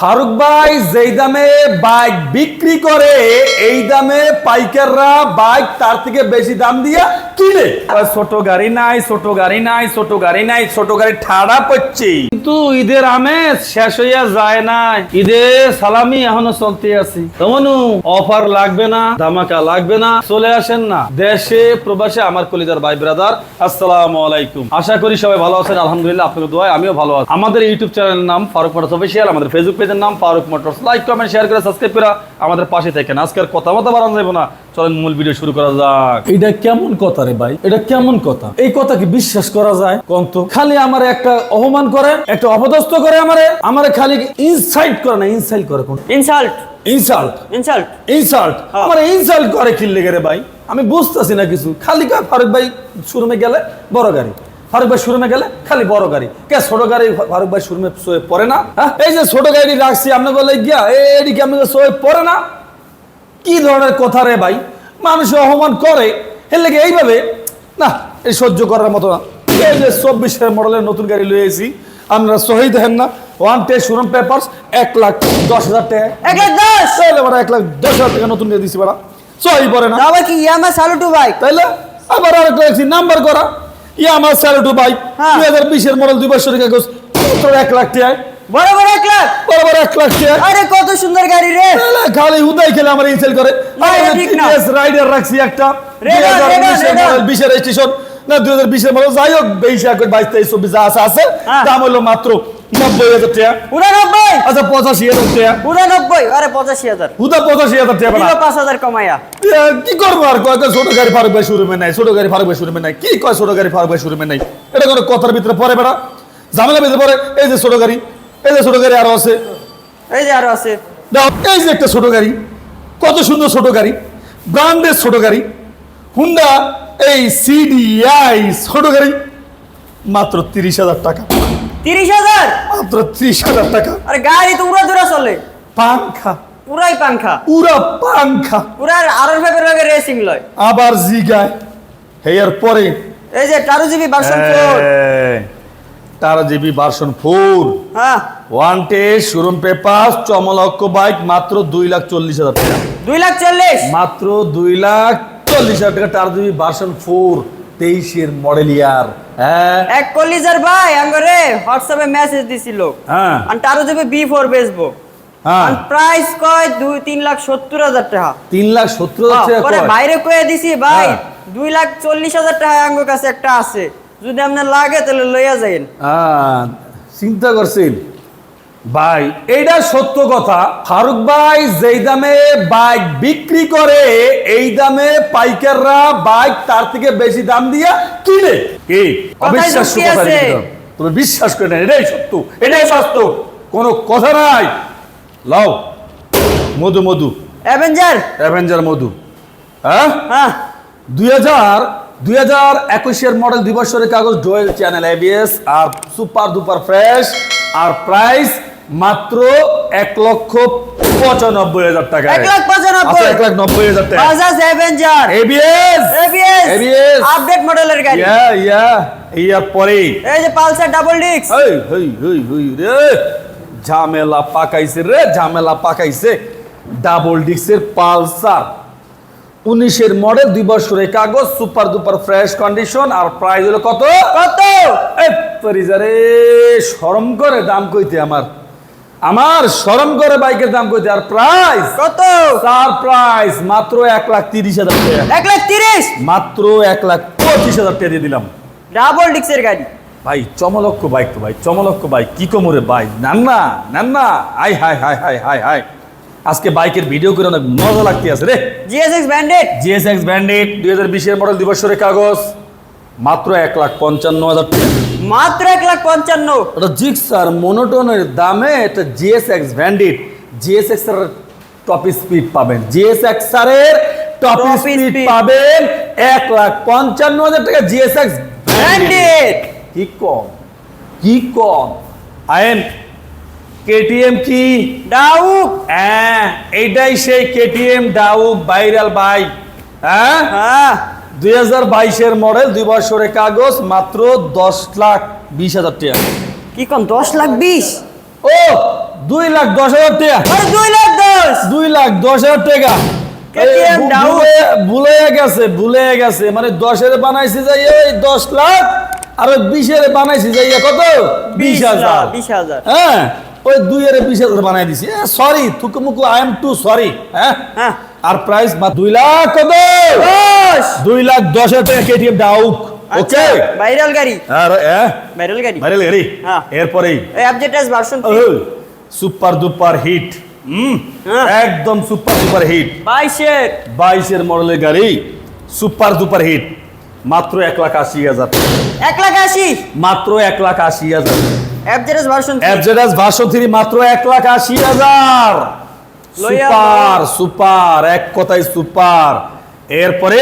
ফারুক ভাই যেই দামে বাইক বিক্রি করে এই দামে পাইকাররা বাইক তার থেকে বেশি দাম দিয়া কিনে। ছোট গাড়ি নাই ছোট গাড়ি নাই ছোট গাড়ি নাই ছোট গাড়ি ঠাড়া পড়ছে। কিন্তু ঈদের আমেজ শেষ হইয়া যায় না ঈদের সালামি এখনও চলতে আছে। তমনু অফার লাগবে না ধামাকা লাগবে না চলে আসেন না। দেশে প্রবাসে আমার কলিদার ভাই ব্রাদার আসসালামু আলাইকুম। আশা করি সবাই ভালো আছেন আলহামদুলিল্লাহ আপনাদের দোয়ায় আমিও ভালো আছি। আমাদের ইউটিউব চ্যানেলের নাম ফারুক মোটরস অফিসিয়াল আমাদের ফেসবুক পেজের নাম Farooq Motors. Like comment share করে সাবস্ক্রাইব করে আমাদের পাশে থাকেন। আজকের কথা মতো বাড়ানো যাব না। চলেন মূল ভিডিও শুরু করা যাক। এটা কেমন কথা রে ভাই? এটা কেমন কথা? এই কথা কি বিশ্বাস করা যায়? কন্ত খালি আমার একটা অপমান করে একটা অপদস্থ করে আমারে আমারে খালি ইনসাইট করে না ইনসাইট করে কোন? Insult insult insult insult. আমার ইনসাল্ট করে কিল্লে রে ভাই। আমি বুঝতেছি না কিছু। খালি কা ফারুক ভাই শোরুমে গেলে বড় গাড়ি। ফারুক ভাই শোরুমে গেলে খালি বড় গাড়ি। কে ছোট গাড়ি ফারুক ভাই শোরুমে সোয়ে পড়ে না? হ্যাঁ? এই যে ছোট গাড়ি রাখছি আপনি বলে গিয়া এডি কি আপনাকে সোয়ে পড়ে না? কি ধরনের কথা রে ভাই? মানুষ অপমান করে। এর লেগে এইভাবে না এই সহ্য করার মতো না। এই যে চব্বিশের মডেলের নতুন গাড়ি লয়ে এসেছি আপনারা সহি দেখেন না। ওয়ান টে শোরুম পেপার এক লাখ দশ হাজার টাকা। এক লাখ দশ! এক লাখ দশ হাজার টাকা নতুন গাড়ি দিছি বাড়া। সহি পড়ে না। আবার কি ইয়ামা সালুটু ভাই? তাইলে আবার আরেকটা নাম্বার করা। ইয়া আমার স্যালুটু বাইক হ্যাঁ। দুই হাজার বিশের মডেল দুই বছর কাগজ এক লাখ এক লাখ। বরাবর এক লাখ আরে কত সুন্দর গাড়ি রে। খালি হুদাই খেলে আমার ইনসেল করে। রাইডার রাখছি একটা। বিশের স্টেশন না দুই হাজার বিশের মডেল যাই হোক বেশি করে বাইশ তেইশ চব্বিশ যা আছে আছে হ্যাঁ। দাম হলো মাত্র নব্বই হাজার টাকা। উনানব্বই? আচ্ছা পঁচাশি হাজার টাকা। উনানব্বই? আরে পঁচাশি হাজার। হুদা পঁচাশি হাজার টাকা পাঁচ হাজার কমাইয়া। কি করব আর? কয় ছোট গাড়ি ফারুক ভাই শোরুমে নাই ছোট গাড়ি ফারুক ভাই শোরুমে নাই। কি কয় ছোট গাড়ি ফারুক ভাই শোরুমে নাই? এটা কোনো কথার ভিতরে পরে বেড়া। ঝামেলা ভিতরে পরে এই যে ছোট গাড়ি এই যে ছোট গাড়ি আরও আছে। এই যে আরও আছে। এই যে একটা ছোট গাড়ি কত সুন্দর ছোট গাড়ি ব্র্যান্ডের ছোট গাড়ি হুন্ডা এই সিডিআই ছোট গাড়ি মাত্র তিরিশ হাজার টাকা। তিরিশ হাজার? মাত্র ত্রিশ হাজার টাকা। আরে গাড়ি তো উড়া দূরা চলে। পাংখা। পুরাই পাংখা। পুরা পাংখা। পুরা আরও ভাবে ভাবে রেসিং লয়। আবার জিগায়। হেয়ার পরে। এই যে টারু জিবি ভার্সন ফোর তারা জিবি ভার্সন ফোর হ্যাঁ। ওয়ান টে শোরুম পেপার চমলক্ষ বাইক মাত্র দুই লাখ চল্লিশ হাজার টাকা। দুই লাখ চল্লিশ। মাত্র দুই লাখ চল্লিশ হাজার টাকা তার জিবি ভার্সন ফোর তেইশের মডেল ইয়ার হ্যাঁ? এক কলিজার ভাই আঙ্গরে হোয়াটসঅ্যাপে মেসেজ দিছিল। হ্যাঁ। আর টারু জিবি বি ফোর বেচবো। হ্যাঁ। প্রাইস কয়? দুই তিন লাখ সত্তর হাজার টাকা। তিন লাখ সত্তর হাজার টাকা পরে বাইরে কয়ে দিছি ভাই হ্যাঁ। দুই লাখ চল্লিশ হাজার টাকা আঙ্গুর কাছে একটা আছে। যদি আপনার লাগে তাহলে লইয়া যাইন চিন্তা করছেন? ভাই এইটা সত্য কথা। ফারুক ভাই যেই দামে বাইক বিক্রি করে এই দামে পাইকাররা বাইক তার থেকে বেশি দাম দিয়া কিনে। কি অবিশ্বাস্য কথা তুমি বিশ্বাস করে না এটাই সত্য এটাই বাস্তব। কোনো কথা নাই। লাও। মধু মধু। অ্যাভেঞ্জার অ্যাভেঞ্জার মধু। হ্যাঁ? হ্যাঁ। দুই হাজার দুই হাজার একুশের মডেল দুই বছরের কাগজ ডোয়েল চ্যানেল এবিএস আর সুপার দুপার ফ্রেশ আর প্রাইস মাত্র এক লক্ষ পঁচানব্বই হাজার টাকা এক লাখ পঁচানব্বই। এক লাখ নব্বই হাজার টাকা Bajaj Avenger ABS ABS ABS update মডেলের গাড়ি। ইয়া ইয়া ইয়ার পরেই। এই যে পালসার ডাবল ডিস্ক হই হই হই হই রে। ঝামেলা পাকাইছে রে ঝামেলা পাকাইছে। ডাবল ডিক্সের পালসার। উনিশের মডেল দুই বছরের কাগজ সুপার দুপার ফ্রেশ কন্ডিশন আর প্রাইস হলো কত? কত? এই পরিজারে শরম করে দাম কইতে আমার। আমার শরম করে বাইকের দাম কইতে আর প্রাইস কত? তার প্রাইস মাত্র এক লাখ তিরিশ হাজার টাকা। এক লাখ তিরিশ? মাত্র এক লাখ পঁচিশ হাজার টাকা দিয়ে দিলাম। ডাবল ডিস্কের গাড়ি। ভাই চমলক্ষ বাইক তো ভাই চমলক্ষ বাইক কি কোমরে বাইক নেন না নেন না I hi hi hi hi hi আজকে বাইকের ভিডিও করে অনেক মজা লাগতে আছে রে। জিএসএক্স ব্যান্ডেড জিএসএক্স ব্যান্ডেড দুই হাজার বিশের মডেল দিবসের কাগজ। মাত্র এক লাখ পঞ্চান্ন হাজার টাকা। মাত্র এক লাখ পঞ্চান্ন। এটা জিক্সার মনোটনের দামে এটা জিএসএক্স ব্যান্ডেড জিএসএক্স এর টপ স্পিড পাবেন। জিএসএক্স এর টপ স্পিড পাবেন এক লাখ পঞ্চান্ন হাজার টাকা জিএসএক্স ব্যান্ডেড কি কম? কি কম? আইন কেটিএম কি? ডাউক। হ্যাঁ এইটাই সেই কেটিএম ডাউক ভাইরাল বাইক হ্যাঁ? হ্যাঁ। দুই হাজার বাইশের মডেল দুই বছরের কাগজ মাত্র দশ লাখ বিশ হাজার টাকা। কি কম দশ লাখ বিশ? ও দুই লাখ দশ হাজার টাকা। দুই লাখ দশ? দুই লাখ দশ হাজার টাকা। ভুলে গেছে ভুলে গেছে। মানে দশের বানাইছি যাই ওই দশ লাখ আর ওই বিশের বানাইছি যাই কত? বিশ হাজার। বিশ হাজার হ্যাঁ ওই দুই এর বিশ হাজার বানাই দিছি সরি থুকুমুকু আই এম টু সরি হ্যাঁ? হ্যাঁ। আর প্রাইস দুই লাখ কত? দুই লাখ দশ হাজার টাকা কেটিএম ডাউক ওকে ভাইরাল গাড়ি। হ্যাঁ ভাইরাল গাড়ি। ভাইরাল গাড়ি? হ্যাঁ। এরপরেই? এই অবজেক্টাস ভার্সন সুপার দুপার হিট হুম? হ্যাঁ। একদম সুপার দুপার হিট বাইশের। বাইশের মডেলের গাড়ি। সুপার দুপার হিট মাত্র এক লাখ আশি হাজার। এক লাখ আশি। মাত্র এক লাখ আশি হাজার। অবজেক্টাস ভার্সন এফজেডাস ভার্সন থ্রি মাত্র এক লাখ আশি হাজার। সুপার সুপার এক কথায় সুপার। এরপরে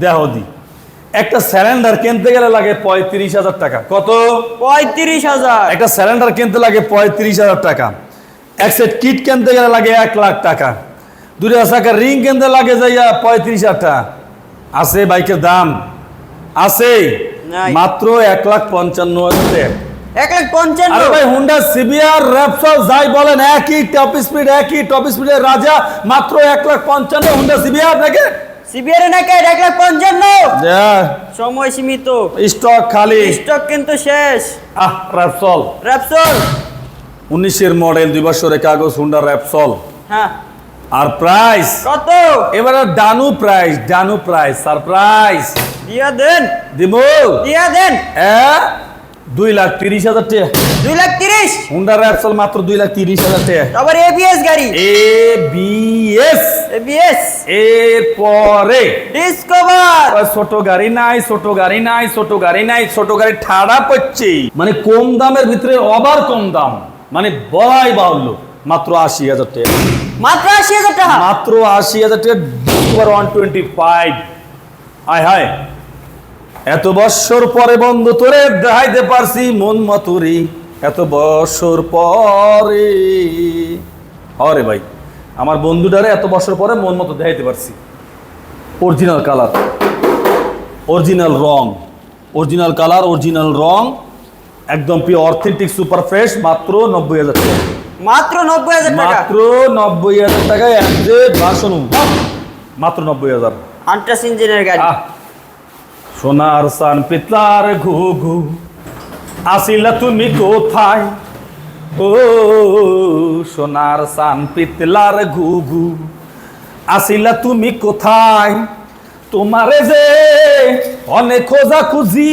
দেহদি একটা সিলিন্ডার কিনতে গেলে লাগে পঁয়ত্রিশ হাজার টাকা। কত? পঁয়ত্রিশ হাজার। একটা সিলিন্ডার কিনতে লাগে পঁয়ত্রিশ হাজার টাকা। এক সেট কিট কিনতে গেলে লাগে এক লাখ টাকা। দুটো চাকার রিং কিনতে লাগে যাইয়া পঁয়ত্রিশ হাজার টাকা। আছে বাইকের দাম? আছে। মাত্র এক লাখ পঞ্চান্ন হাজার টাকা। এক লাখ পঞ্চান্ন। ভাই হুন্ডা সিবিআর র্যাপসল যাই বলেন একই টপ স্পিড একই টপ স্পিডের রাজা মাত্র এক লাখ পঞ্চান্ন হুন্ডা সিবিআর নাকি? সিবিআর নাকি এক লাখ পঞ্চান্ন? সময় সীমিত। স্টক খালি। স্টক কিন্তু শেষ। আহ র্যাপসল র্যাপসল উনিশের মডেল দুই বছরের কাগজ হুন্ডা র্যাপসল হ্যাঁ। আর প্রাইস কত? এবারে ডানু প্রাইস ডানু প্রাইস সারপ্রাইজ দিয়া দেন। দিব দিয়া দেন। এ দুই লাখ তিরিশ হাজার টাকা। দুই লাখ তিরিশ? হুন্ডা র্যাপসল মাত্র দুই লাখ তিরিশ হাজার টাকা। আবার এবিএস গাড়ি? এ বি এস এবিএস এরপরে ডিসকভার ছোট গাড়ি নাই ছোট গাড়ি নাই ছোট গাড়ি নাই ছোট গাড়ি ঠাড়া পড়ছে। মানে কম দামের ভিতরে আবার কম দাম। মানে বলাই বাহুল্য। মাত্র আশি হাজার টাকা। মাত্র আশি হাজার টাকা? মাত্র আশি হাজার টাকা ওয়ান টোয়েন্টি ফাইভ আয় হায়। এত বৎসর পরে বন্ধু তোরে দেখাইতে পারছি মন মতুরি। এত বৎসর পরে। হরে ভাই আমার বন্ধুটারে এত বছর পরে মন মতো দেখাইতে পারছি। অরিজিনাল কালার অরিজিনাল রং অরিজিনাল কালার অরিজিনাল রং একদম পিওর অথেন্টিক সুপার ফ্রেশ মাত্র নব্বই হাজার টাকা। মাত্র নব্বই হাজার টাকা? মাত্র নব্বই হাজার টাকায় অ্যান্ড্রয়েড ভার্সন মাত্র নব্বই হাজার। আন্ট্রাস ইঞ্জিনের গাড়ি। সোনার সান পিতলার ঘু ঘু। আসিলা তুমি কোথায়? ও সোনার সান পিতলার ঘু ঘু। আসিলা তুমি কোথায়? তোমারে যে অনেক খোঁজা খুঁজি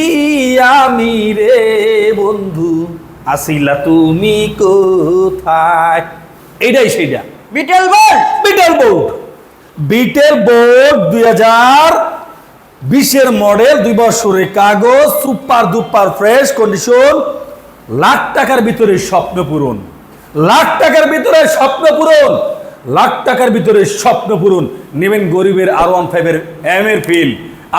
আমি রে বন্ধু। আসিলা তুমি কোথায়? এইটাই সেইটা। বিটেল বোর্ড। বিটেল বোর্ড। বিটেল বোর্ড দুই হাজার বিশের মডেল দুই বছরের কাগজ super duper fresh condition lakh টাকার ভিতরে স্বপ্ন পূরণ। লাখ টাকার ভিতরে স্বপ্ন পূরণ। লাখ টাকার ভিতরে স্বপ্ন পূরণ। নেবেন গরিবের আর ওয়ান ফাইভের এম এর ফিল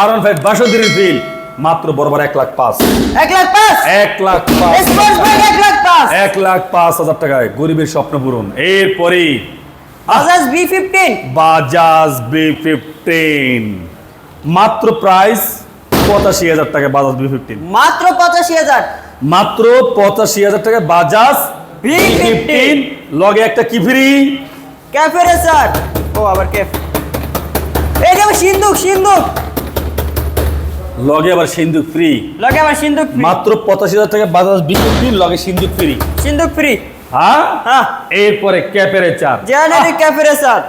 আর ওয়ান ফাইভ বাসন্তীর ফিল মাত্র বরাবর এক লাখ পাঁচ। এক লাখ পাঁচ? এক লাখ পাঁচ। এক লাখ পাঁচ। এক লাখ পাঁচ হাজার টাকায় গরিবের স্বপ্ন পূরণ। এরপরেই Bajaj B fifteen Bajaj B fifteen মাত্র প্রাইস পঁচাশি হাজার টাকা বাজাজ বি ফিফটিন মাত্র পঁচাশি হাজার। মাত্র পঁচাশি হাজার টাকা বাজাজ বি ফিফটিন লগে একটা কি ফ্রি? ক্যাফে রেসার ও আবার ক্যাফ এই যে সিন্ধুক সিন্ধুক। লগে আবার সিন্ধুক ফ্রি লগে আবার সিন্ধুক। মাত্র পঁচাশি হাজার টাকা বাজাজ বি ফিফটিন লগে সিন্ধুক ফ্রি সিন্ধুক ফ্রি হ্যাঁ? হ্যাঁ। এরপরে ক্যাপের চার। জেনারি ক্যাফে রেসার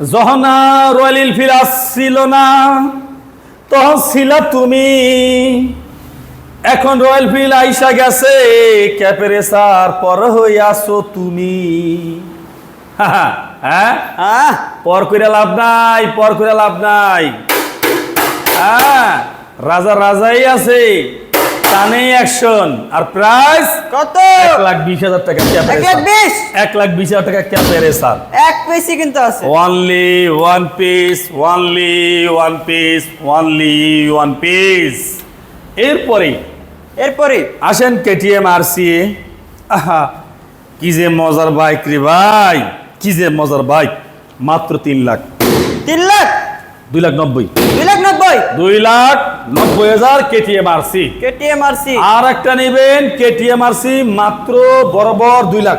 যহনা রয়্যাল এনফিল্ড আসছিল না তখন ছিল তুমি। এখন রয়্যাল ফিল্ড আইসা গেছে ক্যাপেরেসার পর হইয়াছো তুমি। হ্যাঁ? হ্যাঁ পর করে লাভ নাই পর করে লাভ নাই। হ্যাঁ? রাজা রাজাই আছে। টানেই অ্যাকশন আর প্রাইস কত? এক লাখ বিশ হাজার টাকা এক লাখ বিশ? এক লাখ বিশ হাজার টাকা ক্যাপেরেসার এক পেসি কিন্তু আছে। Only one piece only one piece only one piece. এরপরে এরপরে। আসেন কেটিএম আর সি আহা কি যে মজার বাইক রে ভাই কি যে মজার বাইক মাত্র তিন লাখ। তিন লাখ? দুই লাখ নব্বই। দুই লাখ নব্বই দুই লাখ নব্বই হাজার কেটিএম আরসি কেটিএম আরসি আর একটা নেবেন কেটিএম আরসি মাত্র বরাবর দুই লাখ।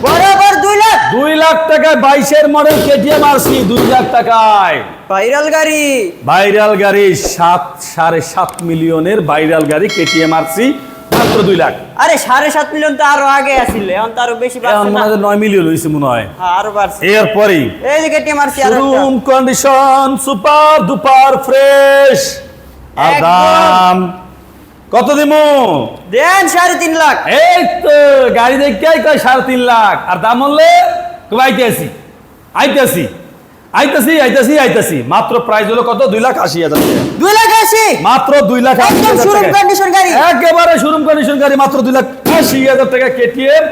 বরাবর দুই লাখ? দুই লাখ টাকায় বাইশের মডেল কেটিএম আরসি দুই লাখ টাকায়। ভাইরাল গাড়ি। ভাইরাল গাড়ি সাত সাড়ে সাত মিলিয়নের ভাইরাল গাড়ি কেটিএম আরসি মাত্র দুই লাখ। আরে সাড়ে সাত মিলিয়ন তো আরও আগে আসিল এখন তো আরও বেশি এখন মনে হয় নয় মিলিয়ন হয়েছে মনে হয়। হ্যাঁ, আরও বাড়ছে। এরপরেই এই যে কেটিএম আর রুম কন্ডিশন সুপার দুপার ফ্রেশ আর দাম কত দিমু? দেন সাড়ে তিন লাখ। এই তো গাড়ি দেখতে কয় সাড়ে তিন লাখ। আর দাম বললে কবে আইতে আসি আইতে আসি। আইতাছি আইতাছি আইতাছি। মাত্র প্রাইস হলো কত? দুই লাখ আশি হাজার দুই লাখ আশি? মাত্র দুই লাখ একেবারে শোরুম কন্ডিশন গাড়ি মাত্র দুই লাখ আশি হাজার টাকা কেটিএম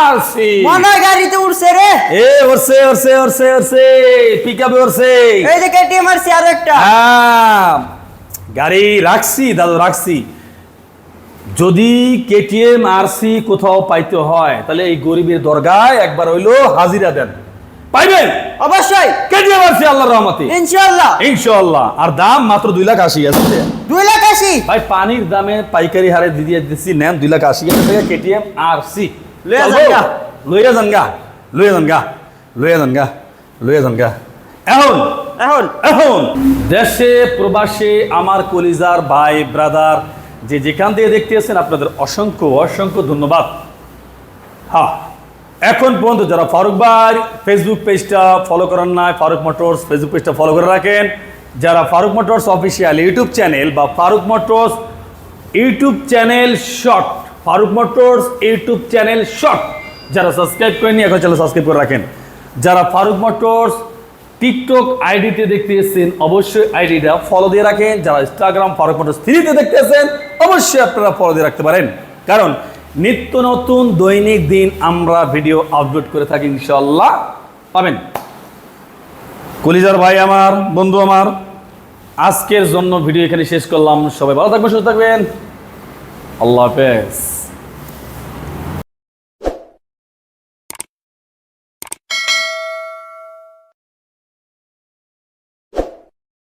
আর সি মনে গাড়িতে উঠছে রে। এ ওরসে ওরসে ওরসে ওরসে পিক আপে ওরসে এই যে কেটিএম আরও একটা। হ্যাঁ। গাড়ি রাখছি দাদু রাখছি। যদি কেটিএম আরসি কোথাও পাইতে হয় তাহলে এই গরিবের দরগায় একবার হইল হাজিরা দেন। পাইবেন? অবশ্যই। কেটিএম আরসি আল্লাহর রহমতে? ইনশাআল্লাহ। ইনশাআল্লাহ। আর দাম মাত্র দুই লাখ আশি টাকা দুই লাখ আশি? ভাই পানির দামে পাইকারি হারে দিয়ে দিচ্ছি নেন দুই লাখ আশি। হাজার টাকা কেটিএম আর সি লইয়া যান গা। লইয়া যান গা। লইয়া যান গা। লইয়া যান গা। লইয়া যান গা। এখন। এখন। এখন। দেশে প্রবাসে আমার কলিজার ভাই ব্রাদার যে যেখান থেকে দেখতেছেন আপনাদের অসংখ্য অসংখ্য ধন্যবাদ। হ্যাঁ। এখন পর্যন্ত যারা ফারুক ভাই ফেসবুক পেজটা ফলো করেন না ফারুক মোটরস ফেসবুক পেজটা ফলো করে রাখেন। যারা Farooq Motors official YouTube channel বা Farooq Motors YouTube channel short Farooq Motors YouTube channel short যারা সাবস্ক্রাইব করেনি এখন চ্যানেল সাবস্ক্রাইব করে রাখেন। যারা ফারুক মোটরস টিকটক আইডিতে দেখতে এসেছেন, অবশ্যই আইডিটা ফলো দিয়ে রাখেন। যারা ইনস্টাগ্রাম ফারুক মোটরস থ্রিতে দেখতে এসেছেন, অবশ্যই আপনারা ফলো দিয়ে রাখতে পারেন। কারণ নিত্য নতুন দৈনিক দিন আমরা ভিডিও আপলোড করে থাকি ইনশাল্লাহ পাবেন। কলিজার ভাই আমার, বন্ধু আমার, আজকের জন্য ভিডিও এখানে শেষ করলাম। সবাই ভালো থাকবেন, সুস্থ থাকবেন। আল্লাহ হাফেজ।